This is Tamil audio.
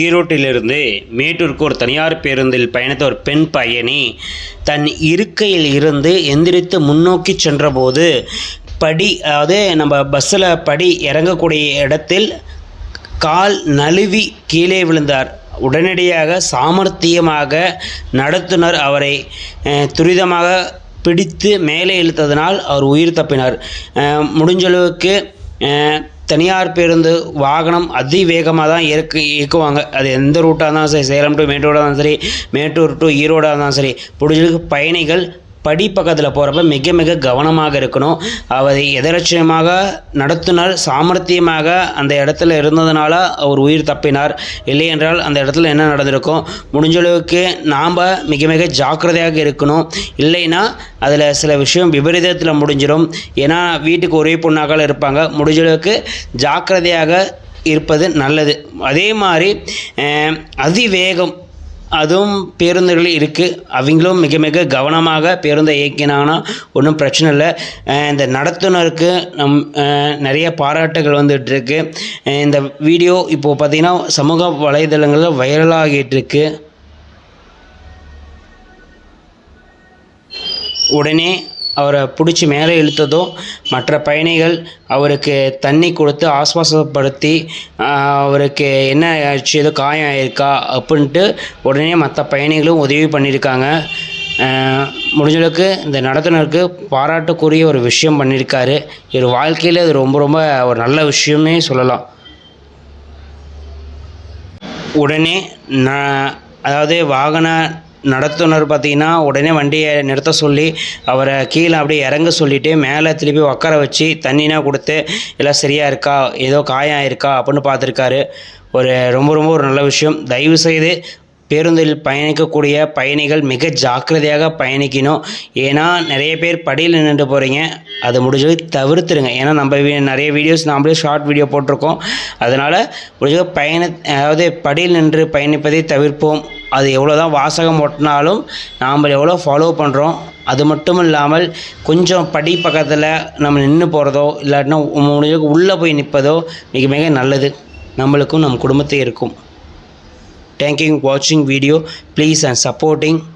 ஈரோட்டிலிருந்து மேட்டூருக்கு ஒரு தனியார் பேருந்தில் பயணித்த ஒரு பெண் பயணி தன் இருக்கையில் இருந்து எந்திரித்து முன்னோக்கி சென்றபோது படி அதாவது நம்ம பஸ்ஸில் படி இறங்கக்கூடிய இடத்தில் கால் நழுவி கீழே விழுந்தார். உடனடியாக சாமர்த்தியமாக நடத்துனர் அவரை. துரிதமாக பிடித்து மேலே இழுத்ததனால் அவர் உயிர் தப்பினார். முடிஞ்சளவுக்கு தனியார் பேருந்து வாகனம் அதிவேகமாக தான் இயக்கு இயக்குவாங்க. அது எந்த ரூட்டாக இருந்தாலும் சரி சேலம் டு மேட்டூராக இருந்தாலும் சரி மேட்டூர் டு ஈரோடாக இருந்தாலும் சரி முடிஞ்சளவுக்கு பயணிகள் படி பக்கத்தில் போகிறப்ப மிக மிக கவனமாக இருக்கணும். அவர் எதலட்சியமாக நடத்தினால் சாமர்த்தியமாக அந்த இடத்துல இருந்ததுனால அவர் உயிர் தப்பினார். இல்லை என்றால் அந்த இடத்துல என்ன நடந்திருக்கும்? முடிஞ்சளவுக்கு நாம் மிக மிக ஜாக்கிரதையாக இருக்கணும். இல்லைன்னா அதில் சில விஷயம் விபரீதத்தில் முடிஞ்சிடும் ஏன்னா வீட்டுக்கு ஒரே பொண்ணாக இருப்பாங்க. முடிஞ்சளவுக்கு ஜாக்கிரதையாக இருப்பது நல்லது. அதே மாதிரி அதிவேகம் அதுவும் பேருந்துகள் இருக்குது அவங்களும் மிக மிக கவனமாக பேருந்தை இயக்கினாங்கன்னா ஒன்றும் பிரச்சனை இல்லை. இந்த நடத்துனருக்கு நம் நிறைய பாராட்டுகள் வந்துகிட்ருக்கு இந்த வீடியோ இப்போது பார்த்திங்கன்னா சமூக வலைதளங்களில் வைரலாகிட்டுருக்கு உடனே அவரை பிடிச்சி மேலே இழுத்ததும் மற்ற பயணிகள் அவருக்கு தண்ணி கொடுத்து ஆஸ்வாசப்படுத்தி அவருக்கு என்ன ஆச்சு? ஏதோ காயம் ஆயிருக்கா? அப்படின்ட்டு உடனே மற்ற பயணிகளும் உதவி பண்ணியிருக்காங்க. முடிஞ்சளவுக்கு இந்த நடத்துனருக்கு பாராட்டுக்குரிய ஒரு விஷயம் பண்ணியிருக்காரு. இவர் வாழ்க்கையில் அது ரொம்ப ரொம்ப ஒரு நல்ல விஷயமே சொல்லலாம். உடனே நான் அதாவது வாகன நடத்துனர் பார்த்தீங்கன்னா உடனே வண்டியை நிறுத்த சொல்லி அவரை கீழே அப்படியே இறங்க சொல்லிவிட்டு மேலே திருப்பி உக்கார வச்சு தண்ணினா கொடுத்து எல்லாம் சரியாக இருக்கா? ஏதோ காயம் இருக்கா அப்படின்னு பார்த்துருக்காரு. ஒரு ரொம்ப ரொம்ப ஒரு நல்ல விஷயம். தயவு செய்து பேருந்தில் பயணிக்கக்கூடிய பயணிகள் மிக ஜாக்கிரதையாக பயணிக்கணும். ஏன்னா நிறைய பேர் படியில் நின்று போகிறீங்க அதை முடிஞ்சது தவிர்த்துருங்க. ஏன்னா நம்ம நிறைய வீடியோஸ் நாமளே ஷார்ட் வீடியோ போட்டிருக்கோம். அதனால் முடிஞ்சது பயண அதாவது படியில் நின்று பயணிப்பதை தவிர்ப்போம். அது எவ்வளோ தான் வாசகம் ஒட்டினாலும் நாம் எவ்வளோ ஃபாலோ பண்ணுறோம் அது மட்டும் இல்லாமல் கொஞ்சம் படி பக்கத்தில் நம்ம நின்று போகிறதோ இல்லாட்டினா முடிஞ்ச உள்ளே போய் நிற்பதோ மிக மிக நல்லது. நம்மளுக்கும் நம் குடும்பத்தை இருக்கும் Thank you for watching video. Please and supporting